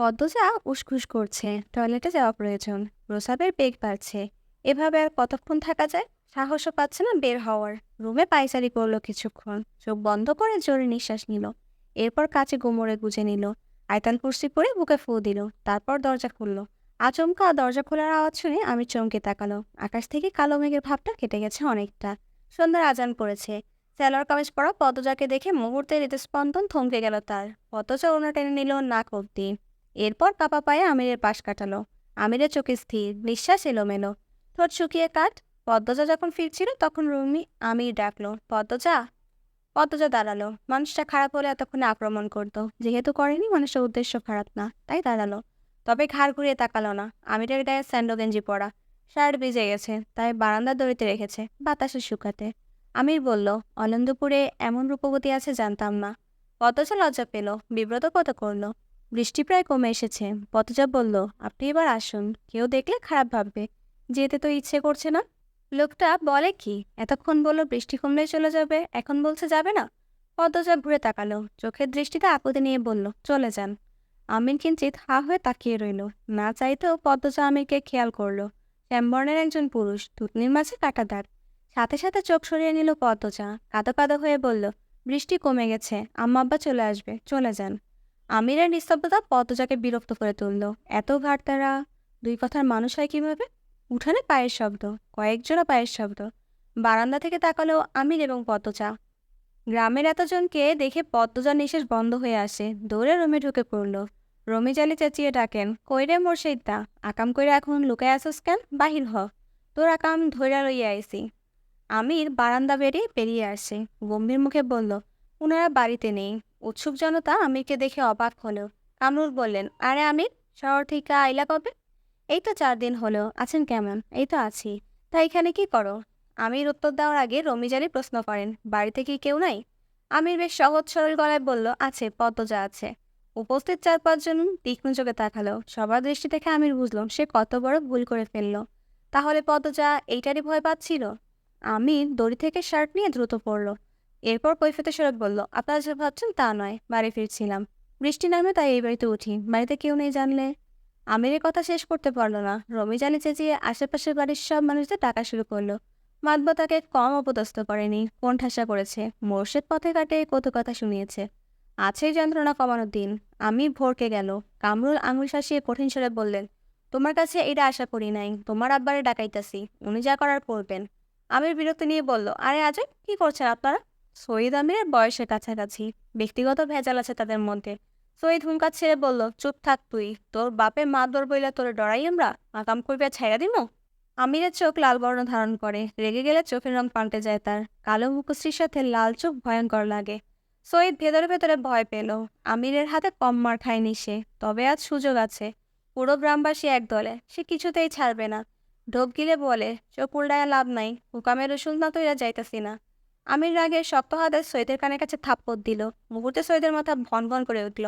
পদ্মজা উসখুস করছে। টয়লেটে যাওয়া প্রয়োজন। প্রসাবের বেগ বাড়ছে। এভাবে আর কতক্ষণ থাকা যায়? সাহসও পাচ্ছে না বের হওয়ার। রুমে পায়চারি করল কিছুক্ষণ। চোখ বন্ধ করে জোরে নিঃশ্বাস নিল। এরপর কাছে গোমরে গুজে নিল। আয়তাল কুর্সি পরে বুকে ফু দিল। তারপর দরজা খুললো। আচমকা দরজা খোলার আওয়াজ শুনে আমি চমকে তাকালো। আকাশ থেকে কালো মেঘের ভাবটা কেটে গেছে অনেকটা। সন্ধ্যার আজান পড়েছে। স্যালোয়ার কামিজ পরা পদ্মজাকে দেখে মুহূর্তে হৃদস্পন্দন থমকে গেল তার। পদ্মজা ওনা টেনে নিল নাক অব্দি এরপর কাপা পায়ে আমিরের পাশ কাটালো। আমিরের চোখে স্থির, নিঃশ্বাস এলোমেলো। ঠোঁট শুকিয়ে কাট পদ্মজা যখন ফিরছিল, তখন রুমি আমির ডাকলো, পদ্মজা! পদ্মজা দাঁড়াল। মানুষটা খারাপ হলে এতক্ষণে আক্রমণ করতো। যেহেতু করেনি, মানুষের উদ্দেশ্য খারাপ না, তাই দাঁড়াল। তবে ঘাড় ঘুরিয়ে তাকালো না। আমিরের গায়ে স্যান্ডো গেঞ্জি পরা। শার্ট ভিজে গেছে, তাই বারান্দার দড়িতে রেখেছে, বাতাসে শুকাতে। আমির বলল অনন্দপুরে এমন রূপবতী আছে জানতাম না। পদ্মজা লজ্জা পেল, বিব্রত কত করল বৃষ্টি প্রায় কমে এসেছে। পথজা বলল, আপনি এবার আসুন। কেউ দেখলে খারাপ ভাববে। যেতে তো ইচ্ছে করছে না। লোকটা বলে কি, এতক্ষণ বলল বৃষ্টি কমলেই চলে যাবে, এখন বলছে যাবে না? পদ্মজা ঘুরে তাকালো। চোখের দৃষ্টিতে আপদে নিয়ে বলল, চলে যান। আমির কিঞ্চিত হা হয়ে তাকিয়ে রইল। না চাইতেও পদ্মজা আমিরকে খেয়াল করল। শ্যামবর্ণের একজন পুরুষ, থুতনির মাঝে কাটা দাগ সাথে সাথে চোখ সরিয়ে নিল পদ্মজা কাদো কাদো হয়ে বলল, বৃষ্টি কমে গেছে। আম্মা আব্বা চলে আসবে। চলে যান। আমিরের নিস্তব্ধতা পদ্মজাকে বিরক্ত করে তুলল। এত ঘাটতারা দুই কথার মানুষ হয় কীভাবে? উঠানে পায়ের শব্দ কয়েকজোড়া পায়ের শব্দ। বারান্দা থেকে তাকালো আমির এবং পদ্মজা। গ্রামের এতজনকে দেখে পদ্মজার নিঃশ্বাস বন্ধ হয়ে আসে। দৌড়ে রুমে ঢুকে পড়ল। রমি জালি চেঁচিয়ে ডাকেন কইরে মোর সেইতা আকাম কইরা এখন লুকায় আসস কেন? বাহির হ। তোর আকাম ধৈরা লইয়া আইসি আমির বারান্দা বেরিয়ে পেরিয়ে আসে। গম্ভীর মুখে বলল ওনারা বাড়িতে নেই। উৎসুক জনতা আমিরকে দেখে অবাক হলো। কামরুল বললেন, আরে আমির, শহর থেকে আইলা কবে? এই তো চার দিন হলো, আছেন কেমন? এই তো আছি। তা এখানে কি করো? আমির উত্তর দেওয়ার আগে রমিজারি প্রশ্ন করেন, বাড়িতে কি কেউ নাই? আমির বেশ সহজ সরল গলায় বলল, আছে পদ্মজা আছে। উপস্থিত চার পাঁচজন তীক্ষ্ণ চোখে তাকালো। সবার দৃষ্টি থেকে আমির বুঝলো, সে কত বড় ভুল করে ফেলল। তাহলে পদ্মজা এইটারই ভয় পাচ্ছিল? আমির দড়ি থেকে শার্ট নিয়ে দ্রুত পড়ল। এরপর কৈফিয়তে সরব বলল, আপনারা যে ভাবছেন তা নয়, বাড়ি ফিরছিলাম। বৃষ্টি নামে তাই এই বাড়িতে উঠি, বাড়িতে কেউ নেই জানলে? আমিরের কথা শেষ করতে পারল না। রমি জানি চেঁচিয়ে আশেপাশের বাড়ির সব মানুষদের ডাকা শুরু করল। মাতবা তাকে কম অপদস্থ করেনি কোন ঠাসা করেছে, মোর্শেদ পথে কাটে কত কথা শুনিয়েছে। আছেই যন্ত্রণা কমানোর দিন, আমি ভরকে গেল। কামরুল আঙুল শাসিয়ে কঠিন স্বরে বললেন, তোমার কাছে এটা আশা করি নাই, তোমার আব্বারে ডাকাইতাছি, উনি যা করার করবেন। আমির বিরক্তি নিয়ে বলল, আরে আজয় কি করছেন আপনারা? সৈয়দ আমিরের বয়সের কাছাকাছি, ব্যক্তিগত ভেজাল আছে তাদের মধ্যে। সৈয়দ হুমকা ছেড়ে বলল, চুপ থাক তুই, তোর বাপে মা দর বইলা তোরে ডরাই আমরা, আকাম করবে ছাইরা দিমো? আমিরের চোখ লাল বর্ণ ধারণ করে, রেগে গেলে চোখের রং পাল্টে যায় তার, কালো মুখশ্রীর সাথে লাল চোখ ভয়ঙ্কর লাগে। সৈয়দ ভেতরে ভেতরে ভয় পেল, আমিরের হাতে কম মার খায়নি সে, তবে আজ সুযোগ আছে। পুরো গ্রামবাসী এক দলে, সে কিছুতেই ছাড়বে না। ঢোক গিলে বলে, চোখ উল্টায় লাভ নাই, হুকামের রসুল না তৈরা যাইতাছি না। আমির রাগে শক্ত হাতে সৈয়দের কানের কাছে থাপ্পড় দিল। মুহূর্তে সৈয়দের মাথা ভন ভন করে উঠল।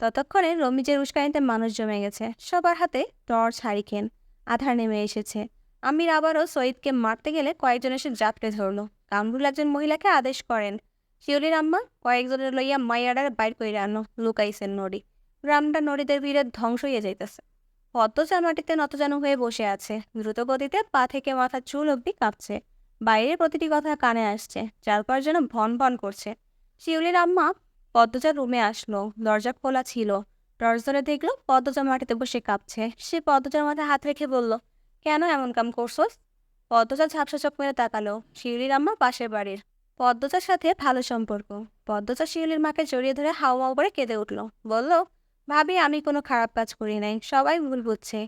ততক্ষণে রমিজের উস্কানিতে মানুষ জমে গেছে। সবার হাতে টর্চ, হারিকেন, আধার নেমে এসেছে। আমির আবারও সৈয়দকে মারতে গেলে কয়েকজন এসে জাপটে ধরল। কামরুল একজন মহিলাকে আদেশ করেন। শিউলির আম্মা কয়েকজনের লইয়া মাইয়াডার বাইর কইরা আনো, লুকাইছেন নড়ি। গ্রামটা নড়িদের ভিড়ে ধ্বংস হইয়া যাইতেছে। পদ্মচা মাটিতে নতজানু হয়ে বসে আছে। দ্রুত গতিতে পা থেকে মাথার চুল অব্দি কাঁপছে। বাইরের প্রতিটি কথা কানে আসছে চারপাশ যেন ভন ভন করছে। শিউলির আম্মা পদ্মজা রুমে আসলো, দরজা খোলা ছিল। টর্চ ধরে দেখল পদ্মজা মাটিতে বসে কাঁপছে। সে পদ্মজার মাথায় হাত রেখে বলল, কেন এমন কাম করছোস? পদ্মজা ঝাপসা চোখ মেরে তাকালো, শিউলির আম্মা পাশের বাড়ির। পদ্মজার সাথে ভালো সম্পর্ক। পদ্মজা শিউলির মাকে জড়িয়ে ধরে হাওয়া করে কেঁদে উঠল। বলল, ভাবি, আমি কোনো খারাপ কাজ করি নাই। সবাই ভুল বুঝছে।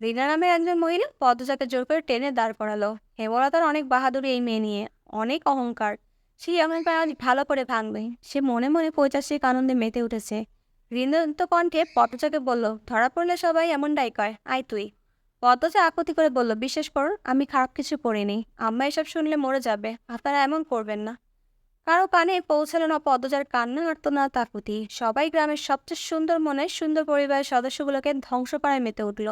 রিনা নামের একজন মহিলা পদ্মজাকে জোর করে টেনে দাঁড় করালো। হেমলতার অনেক বাহাদুরি এই মেয়ে নিয়ে, অনেক অহংকার। সে অহংকার আজ ভালো করে ভাঙবে। সে মনে মনে পৈচাসিক আনন্দে মেতে উঠেছে। হৃদন্ত কণ্ঠে পদ্মজাকে বলল, ধরা পড়লে সবাই এমনটাই কয়, আয় তুই। পদ্মজা আকুতি করে বলল, বিশ্বাস করুন, আমি খারাপ কিছু করিনি। আম্মা এসব শুনলে মরে যাবে, আপনারা এমন করবেন না। কারও কানে পৌঁছালো না পদ্মজার কান্না না তাকুতি সবাই গ্রামের সবচেয়ে সুন্দর মনে সুন্দর পরিবারের সদস্যগুলোকে ধ্বংস পাড়ায় মেতে উঠল।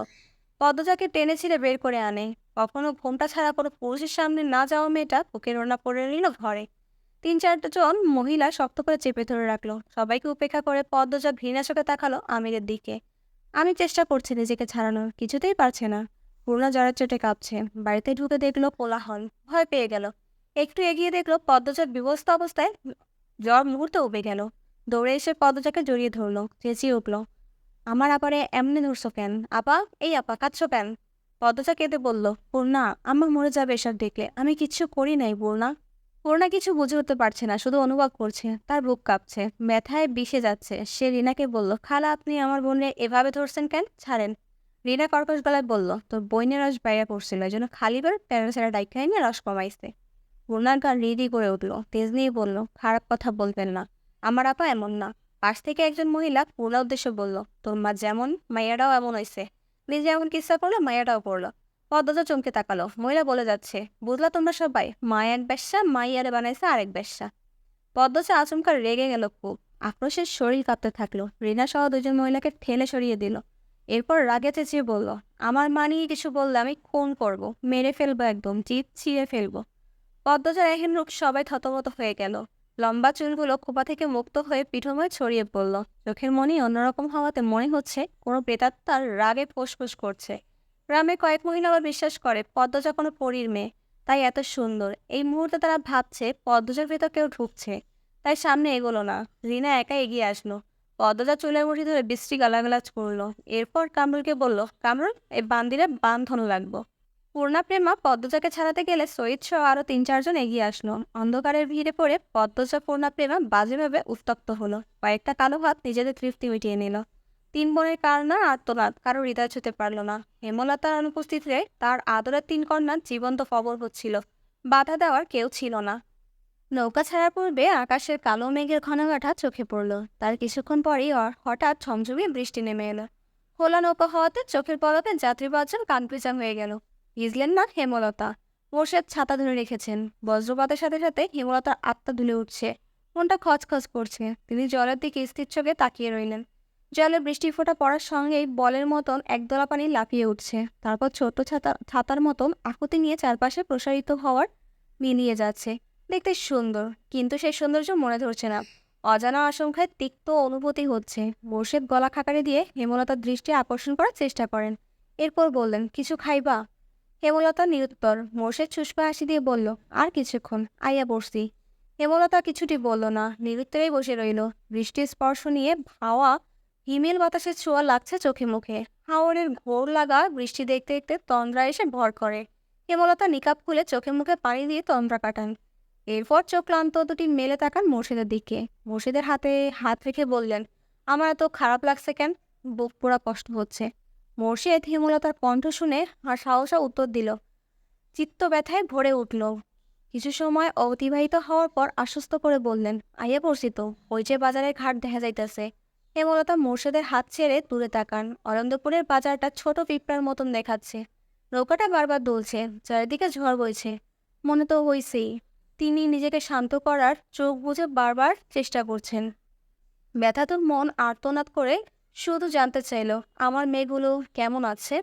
পদ্মজাকে টেনে ছিঁড়ে বের করে আনে। কখনো ঘোমটা ছাড়া কোনো পুরুষের সামনে না যাওয়া মেয়েটা বুকে রোনা পড়ে নিল ঘরে। তিন চারটা জন মহিলা শক্ত করে চেপে ধরে রাখল। সবাইকে উপেক্ষা করে পদ্মজা ঘৃণা চোখে তাকালো আমিরের দিকে। আমি চেষ্টা করছি নিজেকে ছাড়ানোর, কিছুতেই পারছে না। পূর্ণা জ্বরের চোটে কাঁপছে। বাড়িতে ঢুকে দেখল কোলাহল, ভয় পেয়ে গেল। একটু এগিয়ে দেখল পদ্মজার বিবস্ত অবস্থায় জ্বর মুহূর্তে উবে গেল। দৌড়ে এসে পদ্মজাকে জড়িয়ে ধরলো, চেঁচিয়ে উঠল। আমার আপারে এমনি ধরছো কেন? আপা, এই আপা, কাঁদছো কেন? পদ্মজা কেঁদে বলল, পূর্ণা, আমার মরে যাবে এসব দেখলে। আমি কিচ্ছু করি নাই, পূর্ণা। পূর্ণা কিছু বুঝে উঠতে পারছে না, শুধু অনুভব করছে। তার বুক কাঁপছে, ব্যথায় বিষে যাচ্ছে। সে রিনাকে বলল, খালা, আপনি আমার বোনে এভাবে ধরছেন কেন? ছাড়েন। রিনা কর্কশ গলায় বলল, তোর বইনের রস বাইরে পড়ছিল, এই জন্য খালি করে প্যারাসারা ডাইকা নিয়ে রস কমাইছে। পূর্ণার গান রিডি করে উঠল, তেজ নিয়ে বলল, খারাপ কথা বলবেন না। আমার আপা এমন না। পাশ থেকে একজন মহিলা পূর্ণা উদ্দেশ্য বলল, তোর মা যেমন মাইয়াটাও এমন হয়েছে নিজে এমন কিসা করল মাইয়াটাও করল। পদ্মজা চমকে তাকালো। মহিলা বলে যাচ্ছে, বুঝলা তোমরা সবাই, মা এক ব্যবসা মাইয়ারে বানাইছে আরেক ব্যবসা পদ্মজা আচমকা রেগে গেল খুব। আক্রোশের শরীর কাঁপতে থাকল। রিনা সহ দুজন মহিলাকে ঠেলে সরিয়ে দিল। এরপর রাগে চেঁচিয়ে বলল, আমার মা নিয়ে কিছু বললে আমি খুন করব, মেরে ফেলব একদম চিত ছিঁড়ে ফেলব। পদ্মজার এহেন রূপ সবাই থতমত হয়ে গেল। লম্বা চুলগুলো খোপা থেকে মুক্ত হয়ে পিঠময় ছড়িয়ে পড়ল। চোখের মনি অন্যরকম হওয়াতে মনে হচ্ছে কোনো প্রেতাত্মার রাগে ফোসফোস করছে। গ্রামে কয়েক মহিলা আবার বিশ্বাস করে, পদ্মজা কোনো পরীর মেয়ে। তাই এত সুন্দর। এই মুহূর্তে তারা ভাবছে পদ্মজার ভেতর কেউ ঢুকছে। তাই সামনে এগোলো না। রিনা একা এগিয়ে আসলো। পদ্মজা চুলের মুঠি ধরে বৃষ্টি গালাগালাজ করল। এরপর কামরুলকে বলল, কামরুল, এই বান্দিরে বান্ধন লাগবো। পূর্ণা প্রেমা পদ্মজাকে ছাড়াতে গেলে সৈয়দ সহ আরও তিন চারজন এগিয়ে আসলো। অন্ধকারের ভিড়ে পড়ে পদ্মজা, পূর্ণা প্রেমা বাজেভাবে উত্তপ্ত হলো। কয়েকটা কালো হাত নিজেদের তৃপ্তি মিটিয়ে নিল। তিন বোনের কান্না আত্মনাদ কারও হৃদয় ছুতে পারল না। হেমলতার অনুপস্থিতিতে তার আদরের তিন কন্যা জীবন্ত খবর হচ্ছিল। বাধা দেওয়ার কেউ ছিল না। নৌকা ছাড়ার পূর্বে আকাশের কালো মেঘের ঘনঘাটা চোখে পড়ল। তার কিছুক্ষণ পরেই হঠাৎ ঝমঝমিয়ে বৃষ্টি নেমে এলো। খোলা নৌকা হওয়াতে চোখের পলকে যাত্রী পাঁচজন কানপিচা হয়ে গেল। ভিজলেন না হেমলতা। মোর্শেদ ছাতা ধরে রেখেছেন। বজ্রপাতের সাথে সাথে হেমলতার আত্মা ধুলে উঠছে। মনটা খচখচ করছে। তিনি জলের দিকে স্থির চোখে তাকিয়ে রইলেন। জলে বৃষ্টি ফোঁটা পড়ার সঙ্গেই বলের মতন একদলা পানি লাফিয়ে উঠছে। তারপর ছোট ছাতা, ছাতার মতন আকুতি নিয়ে চারপাশে প্রসারিত হওয়ার মিলিয়ে যাচ্ছে। দেখতে সুন্দর, কিন্তু সেই সৌন্দর্য মনে ধরছে না। অজানা আশঙ্কায় তিক্ত অনুভূতি হচ্ছে। মোর্শেদ গলা খাকারি দিয়ে হেমলতার দৃষ্টি আকর্ষণ করার চেষ্টা করেন। এরপর বললেন, কিছু খাইবা? হেমলতা নিরুত্তর মোর্শেদ শুষ্ক হাসি দিয়ে বলল, আর কিছুক্ষণ, আইয়া বসছি। হেমলতা কিছুটি বলল না, নিরুত্তরেই বসে রইল। বৃষ্টির স্পর্শ নিয়ে ভাওয়া হিমেল বাতাসের ছোঁয়া লাগছে চোখে মুখে। হাওরের ঘোর লাগা বৃষ্টি দেখতে দেখতে তন্দ্রা এসে ভর করে। হেমলতা নিকাপ খুলে চোখে মুখে পানি দিয়ে তন্দ্রা কাটান। এরপর চোখ ক্লান্ত দুটি মেলে তাকান মোর্শেদের দিকে। মোর্শেদের হাতে হাত রেখে বললেন, আমার এত খারাপ লাগছে কেন? বুক পোড়া কষ্ট হচ্ছে। মোর্শেদ হেমলতার কণ্ঠ শুনে আর সাহসা উত্তর দিল। চিত্ত ব্যথায় ভরে উঠল। কিছু সময় অতিবাহিত হওয়ার পর আশ্বস্ত করে বললেন, আইয়া পড়ছি তো, ওই যে বাজারের ঘাট দেখা যাইতেছে হেমলতা মোর্শেদের হাত ছেড়ে দূরে তাকান। অনন্তপুরের বাজারটা ছোট পিঁপড়ার মতন দেখাচ্ছে। নৌকাটা বারবার দুলছে, চারিদিকে ঝড় বইছে। মনে তো হইছেই, তিনি নিজেকে শান্ত করার চোখ বুঝে বারবার চেষ্টা করছেন। ব্যথাতুর মন আর্তনাদ করে শুধু জানতে চাইল আমার মেয়েগুলো কেমন আছে?